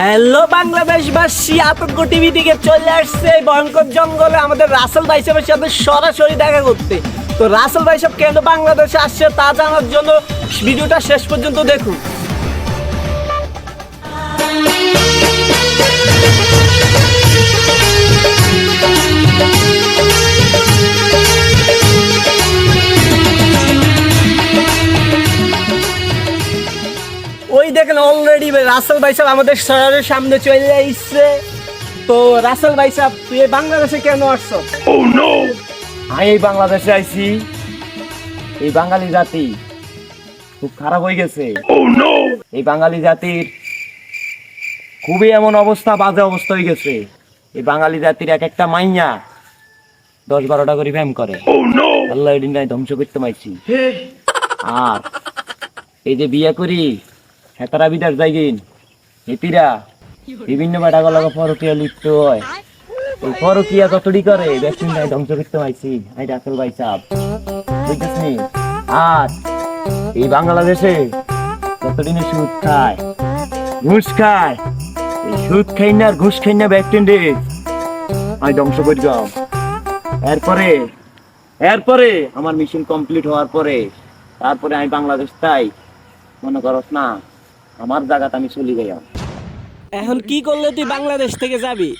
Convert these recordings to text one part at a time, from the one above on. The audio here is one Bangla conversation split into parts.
হ্যালো বাংলাদেশবাসী আতঙ্ক টিভি থেকে চলে আসছে ভয়ঙ্কর জঙ্গলে। আমাদের রাসেল ভাই সাহেবের সাথে সরাসরি দেখা করতে। তো রাসেল ভাই সাহেব কেন বাংলাদেশে আসছে তা জানার জন্য ভিডিওটা শেষ পর্যন্ত দেখুন। ওই দেখেন অলরেডি রাসেল ভাই সাহেব আমাদের শহরের সামনে চলে আসছে তো রাসেল ভাই সাহেব তুই বাংলাদেশে কেন আসছো? আমি এই বাংলাদেশে আইছি। এই বাঙালি জাতি খুব খারাপ হয়ে গেছে। এই বাঙালি জাতির খুবই এমন অবস্থা বাজে অবস্থা হয়ে গেছে। এই বাঙালি জাতির এক একটা মাইয়া দশ বারোটা করে ব্যায়াম করে। আল্লাহ ধ্বংস করতে পারছি। আর এই যে বিয়ে করি হেতারা বিদার যাইগিন হেতিরা বিভিন্ন বেটা গলাকে পরকীয়া লিপ্ত হয়। এই পরকিয়া কতটি করে ভ্যাকসিন নাই ধ্বংস করতে পারছি এই ডাক্তার ভাই সাহেব বুঝতেছি আর এই বাংলাদেশে কতদিনে সুদ খায়, ঘুষ খায়, এই সুদ খাই না আর ঘুষ খাই না ভ্যাকসিন আমি ধ্বংস করে যাও এরপরে এরপরে আমার মিশন কমপ্লিট হওয়ার পরে, তারপরে আমি বাংলাদেশ তাই, মনে করস না? আমার জায়গাতে আমি চলে গেলাম এখন কি করলে তুই বাংলাদেশ থেকে যাবি?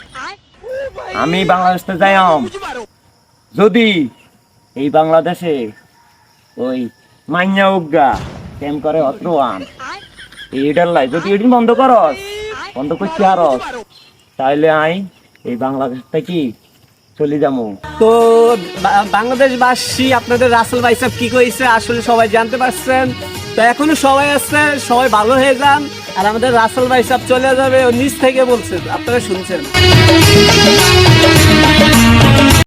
আমি বাংলাদেশে যাইম যদি এই বাংলাদেশে ওই মাইয়া উগা কেম করে অত্রওয়ান এইটার লাই যদি এদিন বন্ধ করস বন্ধ করছি আরস তাইলে আই এই বাংলাদেশ থেকে চলে যাব। তো বাংলাদেশবাসী আপনাদের রাসেল ভাই সাহেব কি কইছে? আসলে সবাই জানতে পারছেন। তো এখনও সবাই আসছে সবাই ভালো হয়ে যান। আর আমাদের রাসেল ভাই সব চলে যাবে, ও নিচ থেকে বলছে, আপনারা শুনছেন।